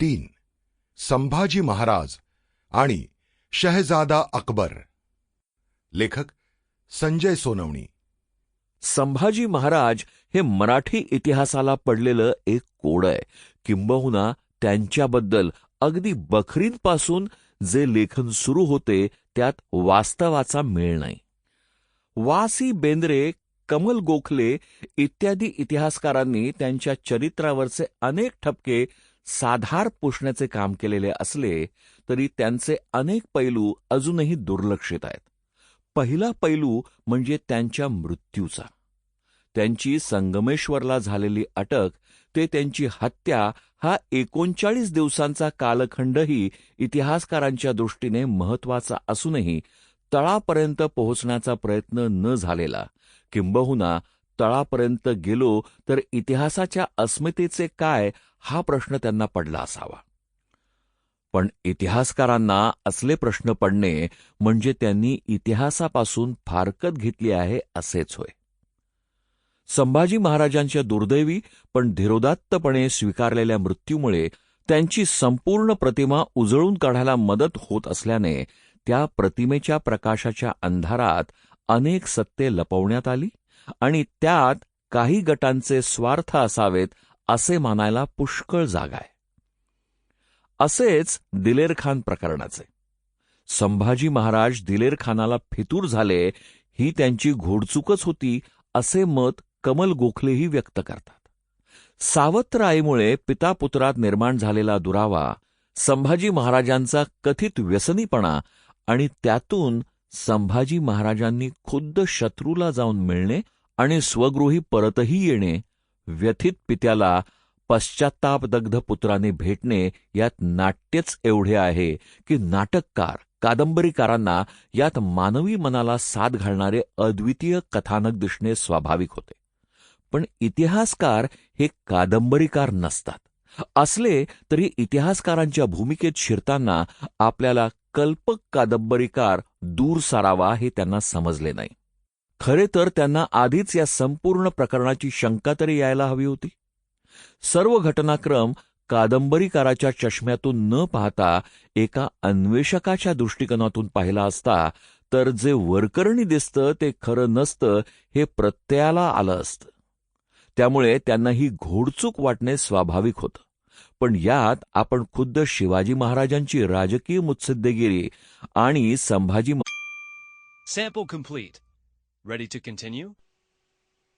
तीन संभाजी महाराज आणि शहजादा अकबर. लेखक संजय सोनवणी. संभाजी महाराज हे मराठी इतिहासाला पडलेलं एक कोड आहे. किंबहुना त्यांच्याबद्दल अगदी बखरींपासून जे लेखन सुरू होते त्यात वास्तवाचा मेळ नाही. वासी बेंद्रे कमल गोखले इत्यादी इतिहासकारांनी त्यांच्या चरित्रावरचे अनेक ठपके साधार पुसण्याचे काम केलेले असले तरी त्यांचे अनेक पैलू अजूनही दुर्लक्षित आहेत. पहिला पैलू म्हणजे त्यांच्या मृत्यूचा. त्यांची संगमेश्वरला झालेली अटक ते त्यांची हत्या हा एकोणचाळीस दिवसांचा कालखंडही इतिहासकारांच्या दृष्टीने महत्त्वाचा असूनही तळापर्यंत पोहोचण्याचा प्रयत्न न झालेला किंबहुना तळापर्यंत गेलो तर इतिहासाच्या अस्मितेचे काय हा प्रश्न त्यांना पडला असावा. पण इतिहासकारांना असले प्रश्न पडणे म्हणजे त्यांनी इतिहासापासून फारकत घेतली आहे असेच होय. संभाजी महाराजांच्या दुर्दैवी पण धीरोदात्तपणे स्वीकारलेल्या मृत्यूमुळे त्यांची संपूर्ण प्रतिमा उजळून काढायला मदत होत असल्याने त्या प्रतिमेच्या प्रकाशाच्या अंधारात अनेक सत्य लपवण्यात आली आणि त्यात काही गटांचे स्वार्थ असावेत असे मानायला पुष्कळ जागा आहे. असेच दिलेरखान प्रकरणाचे. संभाजी महाराज दिलेरखानाला फितूर झाले ही त्यांची घोडचूकच होती असे मत कमल गोखलेही व्यक्त करतात. सावत्र आईमुळे पितापुत्रात निर्माण झालेला दुरावा संभाजी महाराजांचा कथित व्यसनीपणा आणि त्यातून संभाजी महाराजांनी खुद्द शत्रूला जाऊन मिळणे आणि स्वगृही परतही येणे व्यथित पित्याला पश्चातापदग्ध पुत्राने भेटणे यात नाट्यच एवढे आहे की नाटककार कादंबरीकारांना यात मानवी मनाला साथ घालणारे अद्वितीय कथानक दिसणे स्वाभाविक होते. पण इतिहासकार हे कादंबरीकार नसतात. असले तरी इतिहासकारांच्या भूमिकेत शिरताना आपल्याला कल्पक कादंबरीकार दूर सारावा हे त्यांना समजले नाही. खरे तर त्यांना आधीच या संपूर्ण प्रकरणाची शंका तरी यायला हवी होती. सर्व घटनाक्रम कादंबरीकाराच्या चष्म्यातून न पाहता एका अन्वेषकाच्या दृष्टिकोनातून पाहिला असता तर जे वरकरणी दिसतं ते खरं नसतं हे प्रत्ययाला आलं असतं. त्यामुळे त्यांना ही घोडचूक वाटणे स्वाभाविक होतं. पण यात आपण खुद्द शिवाजी महाराजांची राजकीय मुत्सद्देगिरी आणि Sambhaji sample complete Ready to continue?